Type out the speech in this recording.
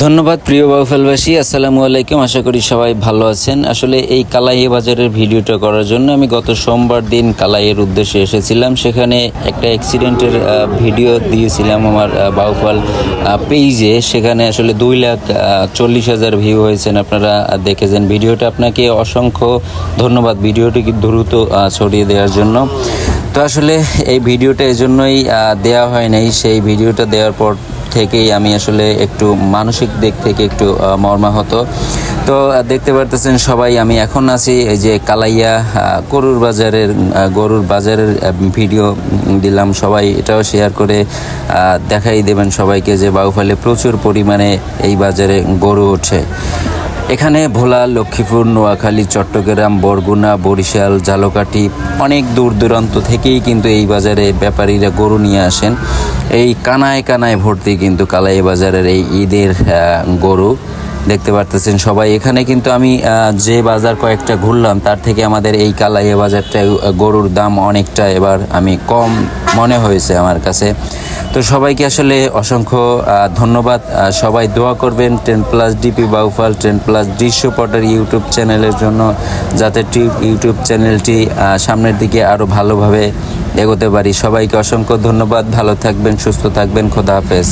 ধন্যবাদ প্রিয় বাউফেলবাসী, আসসালামু আলাইকুম, আশা করি সবাই ভালো আছেন। আসলে এই কালাইয়ে বাজারের ভিডিওটা করার জন্য আমি গত সোমবার দিন কালাইয়ের উদ্দেশ্যে এসেছিলাম। সেখানে একটা অ্যাক্সিডেন্টের ভিডিও দিয়েছিলাম আমার বাউফল পেজে সেখানে আসলে দুই লাখ চল্লিশ হাজার ভিউ হয়েছেন আপনারা দেখেছেন ভিডিওটা। আপনাকে অসংখ্য ধন্যবাদ ভিডিওটি দ্রুত ছড়িয়ে দেওয়ার জন্য। তো আসলে এই ভিডিওটা এজন্যই দেওয়া হয় নাই। সেই ভিডিওটা দেওয়ার পর থেকেই আমি আসলে একটু মানসিক দিক থেকে একটু মর্মাহত। তো দেখতে পারতেছেন সবাই, আমি এখন আছি এই যে কালাইয়া গরুর বাজারের গরুর বাজারের ভিডিও দিলাম। সবাই এটাও শেয়ার করে দেখাই দেবেন সবাইকে যে বাউফালে প্রচুর পরিমাণে এই বাজারে গরু ওঠে। এখানে ভোলা, লক্ষ্মীপুর, নোয়াখালী, চট্টগ্রাম, বরগুনা, বরিশাল ঝালকাঠি অনেক দূর দূরান্ত থেকেই কিন্তু এই বাজারে ব্যাপারীরা গরু নিয়ে আসেন। এই কানায় কানায় ভর্তি কিন্তু কালাই বাজারের এই ঈদের গরু। দেখতে পারতেছেন সবাই। এখানে কিন্তু আমি যে বাজার কয়েকটা ঘুরলাম, তার থেকে আমাদের এই কালাইয়া বাজারটা গরুর দাম অনেকটা এবার আমি কম মনে হয়েছে আমার কাছে। তো সবাইকে আসলে অসংখ্য ধন্যবাদ। সবাই দোয়া করবেন ten plus DP Bauphal, ten plus দৃশ্যপটের YouTube চ্যানেলের জন্য, যাতে ইউটিউব চ্যানেলটি সামনের দিকে আরও ভালোভাবে এগোতে পারি। সবাইকে অসংখ্য ধন্যবাদ। ভালো থাকবেন সুস্থ থাকবেন। খোদা হাফেজ।